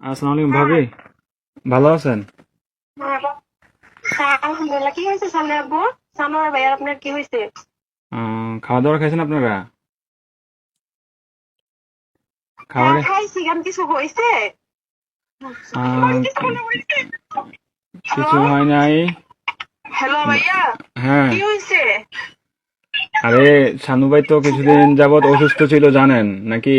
আসসালামু আলাইকুম ভাবি। ভালো আছেন? হ্যাঁ আলহামদুলিল্লাহ। কি হয়েছে সামনে আব্বু? সানোয়ার ভাই আপনার কি হয়েছে? খাওয়া দাওয়া খাইছেন আপনারা? খাবার হ্যাঁ, খাইছি কেন কিছু হয়েছে। কিছু হয় নাই। হ্যালো ভাইয়া হ্যাঁ। কি হয়েছে? আরে সানু ভাই তো কিছুদিন যাবত অসুস্থ ছিল জানেন নাকি?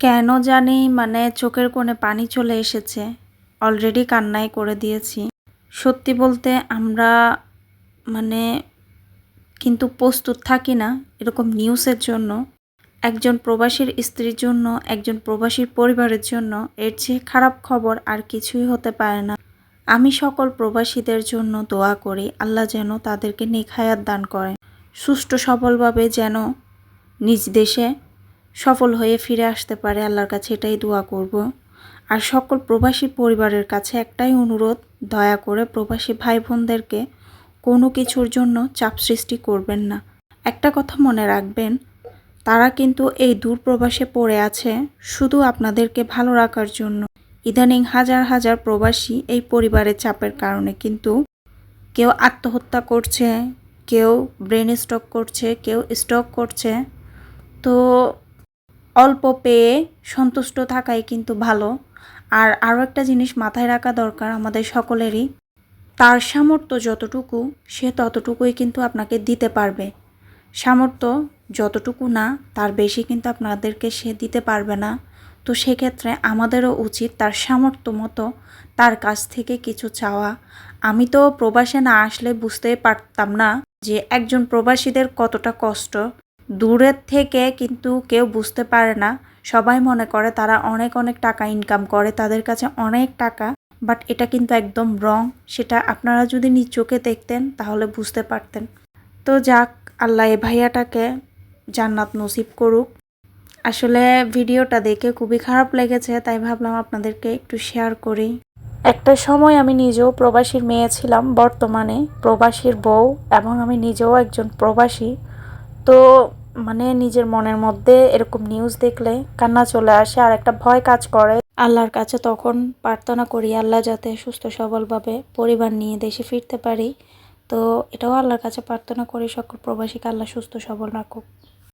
কেন জানি মানে চোখের কোণে পানি চলে এসেছে। অলরেডি কান্নাই করে দিয়েছি। সত্যি বলতে আমরা মানে কিন্তু প্রস্তুত থাকি না এরকম নিউজের জন্য। একজন প্রবাসীর স্ত্রীর জন্য, একজন প্রবাসীর পরিবারের জন্য এর চেয়ে খারাপ খবর আর কিছুই হতে পারে না। আমি সকল প্রবাসীদের জন্য দোয়া করি, আল্লাহ যেন তাদেরকে নিখায়াত দান করেন। সুষ্ঠু সবলভাবে যেন নিজ দেশে সফল হয়ে ফিরে আসতে পারে, আল্লাহর কাছে এটাই দোয়া করব। আর সকল প্রবাসী পরিবারের কাছে একটাই অনুরোধ, দয়া করে প্রবাসী ভাই বোনদেরকে কোনো কিছুর জন্য চাপ সৃষ্টি করবেন না। একটা কথা মনে রাখবেন, তারা কিন্তু এই দূর প্রবাসে পড়ে আছে শুধু আপনাদেরকে ভালো রাখার জন্য। ইদানিং হাজার হাজার প্রবাসী এই পরিবারের চাপের কারণে কিন্তু কেউ আত্মহত্যা করছে, কেউ ব্রেন স্ট্রোক করছে, কেউ স্ট্রোক করছে। তো অল্প পেয়ে সন্তুষ্ট থাকাই কিন্তু ভালো। আর আরও একটা জিনিস মাথায় রাখা দরকার আমাদের সকলেরই, তার সামর্থ্য যতটুকু, সে ততটুকুই কিন্তু আপনাকে দিতে পারবে। সামর্থ্য যতটুকু না, তার বেশি কিন্তু আপনাদেরকে সে দিতে পারবে না। তো সেক্ষেত্রে আমাদেরও উচিত তার সামর্থ্য মতো তার কাছ থেকে কিছু চাওয়া। আমি তো প্রবাসে না আসলে বুঝতেই পারতাম না যে একজন প্রবাসীদের কতটা কষ্ট দূরের থেকে কিন্তু কেউ বুঝতে পারে না। সবাই মনে করে তারা অনেক অনেক টাকা ইনকাম করে, তাদের কাছে অনেক টাকা বাট এটা কিন্তু একদম রং সেটা আপনারা যদি নিজ চোখে দেখতেন, তাহলে বুঝতে পারতেন। তো যাক, আল্লাহ এ ভাইয়াটাকে জান্নাত নসিব করুক। আসলে ভিডিওটা দেখে খুবই খারাপ লেগেছে, তাই ভাবলাম আপনাদেরকে একটু শেয়ার করি। একটা সময় আমি নিজেও প্রবাসীর মেয়ে ছিলাম, বর্তমানে প্রবাসীর বউ এবং আমি নিজেও একজন প্রবাসী। তো মানে নিজের মনের মধ্যে এরকম নিউজ দেখলে কান্না চলে আসে আর একটা ভয় কাজ করে। আল্লাহর কাছে তখন প্রার্থনা করি, আল্লাহ যাতে সুস্থ, সবলভাবে পরিবার নিয়ে দেশে ফিরতে পারি। তো এটাও আল্লাহর কাছে প্রার্থনা করি, সকল প্রবাসীকে আল্লাহ সুস্থ, সবল রাখুক।